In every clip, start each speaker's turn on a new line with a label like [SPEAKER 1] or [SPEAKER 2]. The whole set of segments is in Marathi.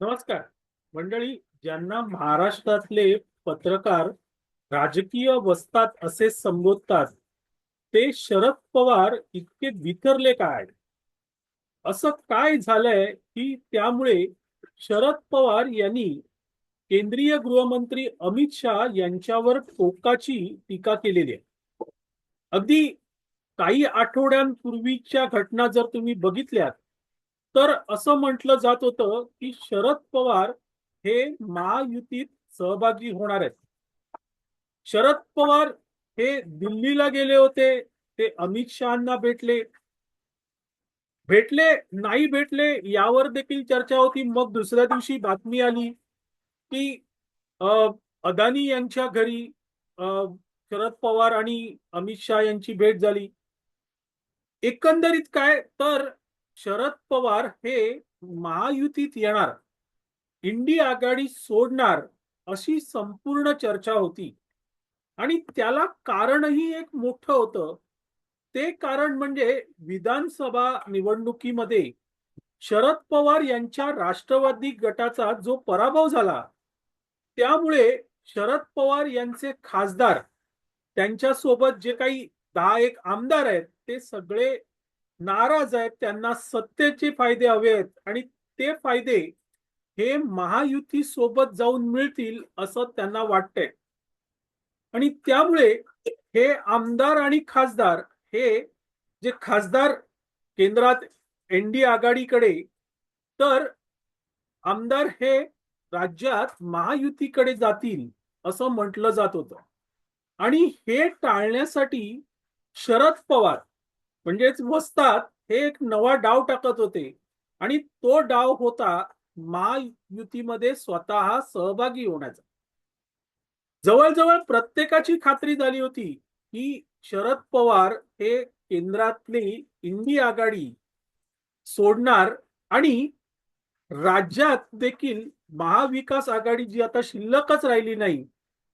[SPEAKER 1] नमस्कार. मंडळी ज्यांना महाराष्ट्रातले पत्रकार राजकीय वस्तात असे संबोधतात ते शरद पवार इतके वितरले काय? असं काय झालंय की त्यामुळे शरद पवार यांनी केंद्रीय गृहमंत्री अमित शहा यांच्यावर टोकाची टीका केलेली आहे. अगदी काही आठवड्यांपूर्वीच्या घटना जर तुम्ही बघितल्यात तर असं म्हटलं जात होतं की शरद पवार हे महायुतीत सहभागी होणार आहेत. शरद पवार हे दिल्लीला गेले होते ते अमित शहाना भेटले. भेटले नाही भेटले यावर देखील चर्चा होती. मग दुसऱ्या दिवशी बातमी आली की अदानी यांच्या घरी शरद पवार आणि अमित शहा यांची भेट झाली. एकंदरीत काय? तर शरद पवार हे महायुतीत येणार. इंडी आघाडी सोडणार अशी संपूर्ण चर्चा होती. आणि त्याला कारणही एक मोठं होतं. ते कारण म्हणजे विधानसभा निवडणुकीमध्ये शरद पवार यांच्या राष्ट्रवादी गटाचा जो पराभव झाला त्यामुळे शरद पवार यांचे खासदार त्यांच्यासोबत जे काही दहा एक आमदार आहेत ते सगळे नाराज आहेत त्यांना सत्तेचे फायदे हवे आहेत आणि ते फायदे हे महायुती सोबत जाऊन मिळतील असं त्यांना वाटतंय. आणि त्यामुळे हे आमदार आणि खासदार हे जे खासदार केंद्रात एनडी आघाडीकडे तर आमदार हे राज्यात महायुतीकडे जातील असं म्हटलं जात होतं. आणि हे टाळण्यासाठी शरद पवार म्हणजेच वस्तात हे एक नवा डाव टाकत होते. आणि तो डाव होता महायुतीमध्ये स्वतः सहभागी होण्याचा. जवळजवळ प्रत्येकाची खात्री झाली होती की शरद पवार हे केंद्रातली इंडी आघाडी सोडणार आणि राज्यात देखील महाविकास आघाडी जी आता शिल्लकच राहिली नाही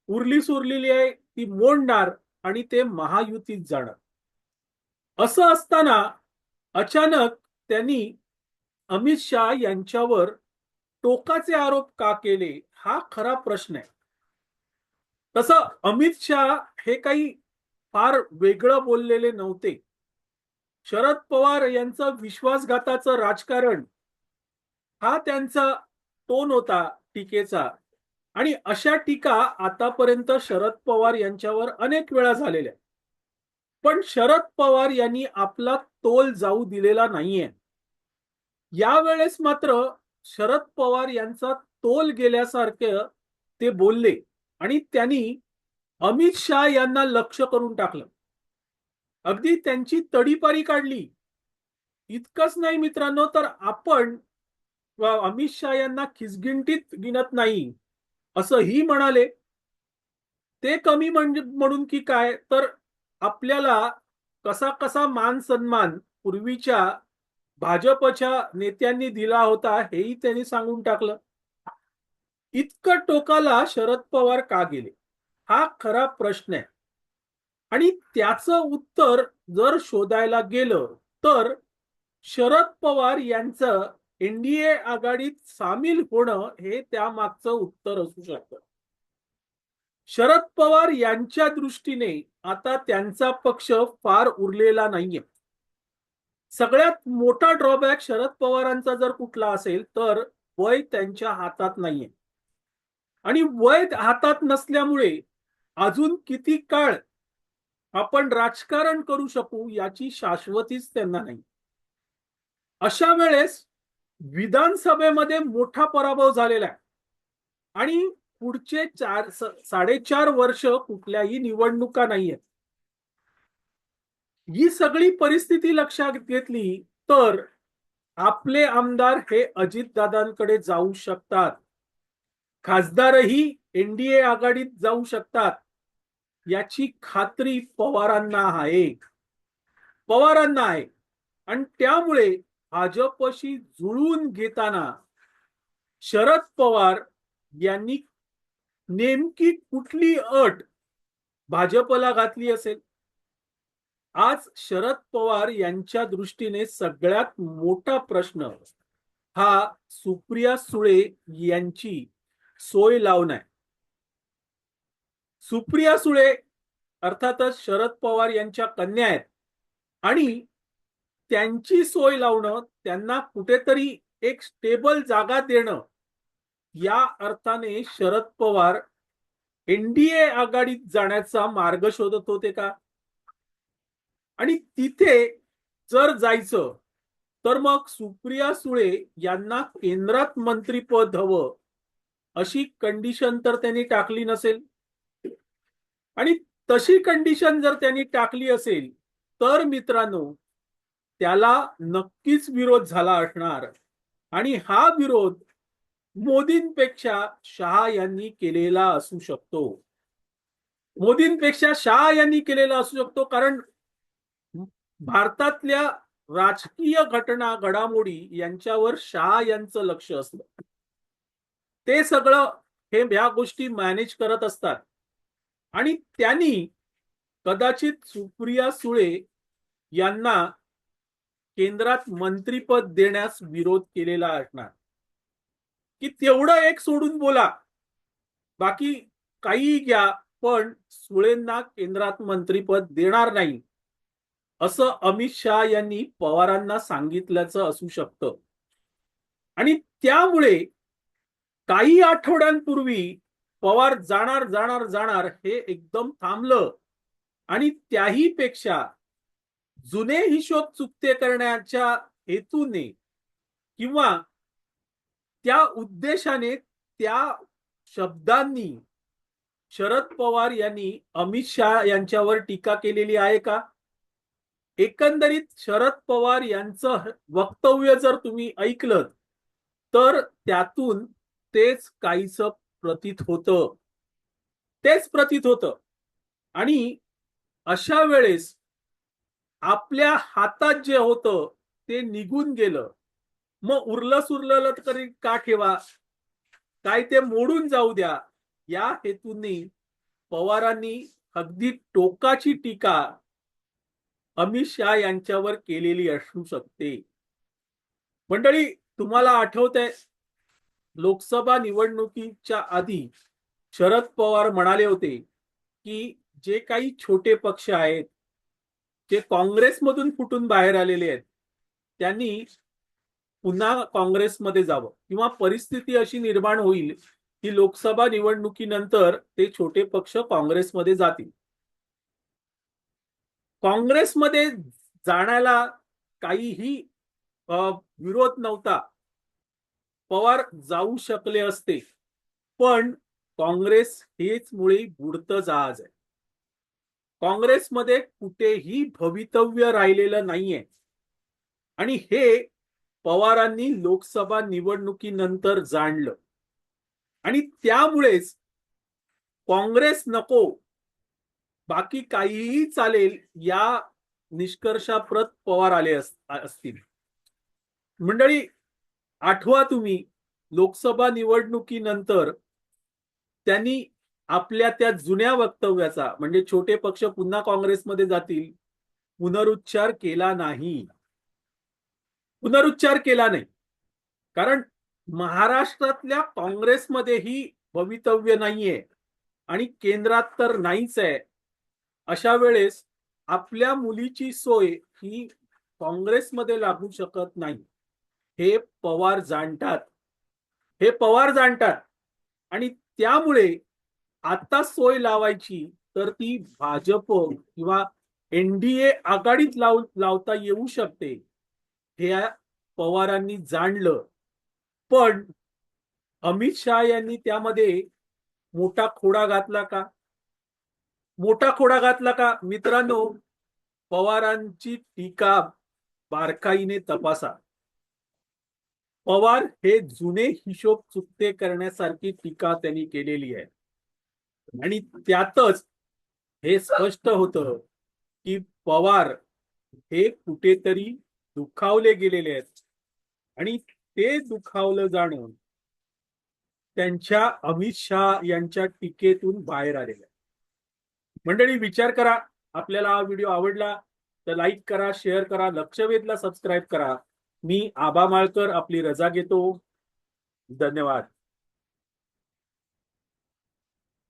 [SPEAKER 1] उरली सुरलेली आहे ती मोडणार आणि ते महायुतीत जाणार. असं असताना अचानक त्यांनी अमित शहा यांच्यावर टोकाचे आरोप का केले हा खरा प्रश्न आहे. तसं अमित शहा हे काही फार वेगळं बोललेले नव्हते. शरद पवार यांचं विश्वासघाताचं राजकारण हा त्यांचा टोन होता टीकेचा आणि अशा टीका आतापर्यंत शरद पवार यांच्यावर अनेक वेळा झालेल्या पण शरद पवार यांनी आपला तोल जाऊ दिलेला नाहीये. यावेळेस मात्र शरद पवार यांचा तोल गेल्यासारखं ते बोलले आणि त्यांनी अमित शाह यांना लक्ष करून टाकलं. अगदी त्यांची तडीपारी काढली. इतकंच नाही मित्रांनो तर आपण अमित शाह यांना खिसगिंटीत गिनत नाही असंही म्हणाले. ते कमी म्हणजे म्हणून की काय? तर आपल्याला कसा कसा मान सन्मान पूर्वीच्या भाजपच्या नेत्यांनी दिला होता हेही त्यांनी सांगून टाकलं. इतकं टोकाला शरद पवार का गेले? हा खरा प्रश्न आहे. आणि त्याचं उत्तर जर शोधायला गेलं तर शरद पवार यांचं एनडीए आघाडीत सामील होणं हे त्यामागचं उत्तर असू शकतं. शरद पवार यांच्या दृष्टीने आता त्यांचा पक्ष फार उरलेला नाहीये. सगळ्यात मोठा ड्रॉबॅक शरद पवारांचा जर कुठला असेल तर वय त्यांच्या हातात नाहीये. आणि वय हातात नसल्यामुळे अजून किती काळ आपण राजकारण करू शकू याची शाश्वतीच त्यांना नाही. अशा वेळेस विधानसभेमध्ये मोठा पराभव झालेला आहे. आणि पुढचे चार साडेचार वर्ष कुठल्याही निवडणुका नाहीयेत. ही सगळी परिस्थिती लक्षात घेतली तर आपले आमदार हे अजितदादांकडे जाऊ शकतात. खासदारही एनडीए आघाडीत जाऊ शकतात. याची खात्री पवारांना आहे. पवारांना आहे. आणि त्यामुळे भाजपशी जुळून घेताना शरद पवार यांनी नेमकी कुठली अट भाजपला घातली असेल? आज शरद पवार यांच्या दृष्टीने सगळ्यात मोठा प्रश्न हा सुप्रिया सुळे यांची सोय लावणं आहे सुप्रिया सुळे अर्थातच शरद पवार यांच्या कन्या आहेत आणि त्यांची सोय लावणं त्यांना कुठेतरी एक स्टेबल जागा देणं या अर्थाने शरद पवार एनडीए आघाडीत जाण्याचा मार्ग शोधत होते का? आणि तिथे जर जायचं तर मग सुप्रिया सुळे यांना केंद्रात मंत्रीपद हवं अशी कंडिशन तर त्यांनी टाकली नसेल. आणि तशी कंडिशन जर त्यांनी टाकली असेल तर मित्रांनो त्याला नक्कीच विरोध झाला असणार. आणि हा विरोध मोदींपेक्षा शहा यांनी केलेला असू शकतो. मोदींपेक्षा शहा यांनी केलेला असू शकतो कारण भारतातल्या राजकीय घटना घडामोडी यांच्यावर शहा यांचं लक्ष असलं ते सगळं हे ह्या गोष्टी मॅनेज करत असतात. आणि त्यांनी कदाचित सुप्रिया सुळे यांना केंद्रात मंत्रीपद देण्यास विरोध केलेला असणार. की तेवढं एक सोडून बोला. बाकी काही घ्या पण सुळेंना केंद्रात मंत्रीपद देणार नाही. असं अमित शहा यांनी पवारांना सांगितल्याचं असू शकतं. आणि त्यामुळे काही आठवड्यांपूर्वी पवार जाणार जाणार जाणार हे एकदम थांबलं. आणि त्याही पेक्षा जुने हिशोब चुकते करण्याच्या हेतूने किंवा त्या उद्देशाने त्या शब्दांनी शरद पवार यांनी अमित शहा यांच्यावर टीका केलेली आहे का? एकंदरीत शरद पवार यांचं वक्तव्य जर तुम्ही ऐकलं तर त्यातून तेच काहीच प्रतीत होतं. तेच प्रतीत होतं. आणि अशा वेळेस आपल्या हातात जे होतं ते निघून गेलं. मग उरलं सुरलं तरी का ठेवा? काय ते मोडून जाऊ द्या. या हेतूंनी पवारांनी अगदी टोकाची टीका अमित शहा यांच्यावर केलेली असू शकते. मंडळी तुम्हाला आठवत आहे लोकसभा निवडणुकीच्या आधी शरद पवार म्हणाले होते की जे काही छोटे पक्ष आहेत जे काँग्रेसमधून फुटून बाहेर आलेले आहेत त्यांनी पुन्हा काँग्रेसमध्ये जावं किंवा परिस्थिती अशी निर्माण होईल की लोकसभा निवडणुकीनंतर ते छोटे पक्ष काँग्रेसमध्ये जातील. काँग्रेसमध्ये जाण्याला काहीही विरोध नव्हता. पवार जाऊ शकले असते पण काँग्रेस हेच मुळे बुडतं जहाज आहे. काँग्रेसमध्ये कुठेही भवितव्य राहिलेलं नाहीये. आणि हे पवारांनी लोकसभा निवडणुकीनंतर जाणलं. आणि त्यामुळेच काँग्रेस नको बाकी काहीही चालेल या निष्कर्षाप्रत पवार आले असतील. मंडळी आठवा तुम्ही लोकसभा निवडणुकीनंतर त्यांनी आपल्या त्या जुन्या वक्तव्याचा म्हणजे छोटे पक्ष पुन्हा काँग्रेसमध्ये जातील पुनरुच्चार केला नाही. पुनरुच्चार केला नाही. कारण महाराष्ट्रातल्या काँग्रेसमध्येही भवितव्य नाहीये आणि केंद्रात तर नाहीच आहे. अशा वेळेस आपल्या मुलीची सोय ही काँग्रेसमध्ये लागू शकत नाही. हे पवार जाणतात. हे पवार जाणतात. आणि त्यामुळे आता सोय लावायची तर ती भाजप किंवा एनडीए आघाडीत लाव लावता येऊ शकते. हे पवारांनी जाणलं. पण अमित शहा यांनी त्यामध्ये मोठा खोडा घातला का? मोठा खोडा घातला का? मित्रांनो पवारांची टीका बारकाईने तपासा. पवार हे जुने हिशोब चुकते करण्यासारखी टीका त्यांनी केलेली आहे. आणि त्यातच हे स्पष्ट होतं की पवार हे कुठेतरी दुखावले गेलेले आहेत. आणि ते दुखावलं जाणं त्यांच्या अमित शहा यांच्या टीकेतून बाहेर आलेलं आहे. मंडळी विचार करा. आपल्याला हा व्हिडिओ आवडला तर लाईक करा शेअर करा लक्षवेधला सबस्क्राईब करा. मी आबा माळकर आपली रजा घेतो. धन्यवाद.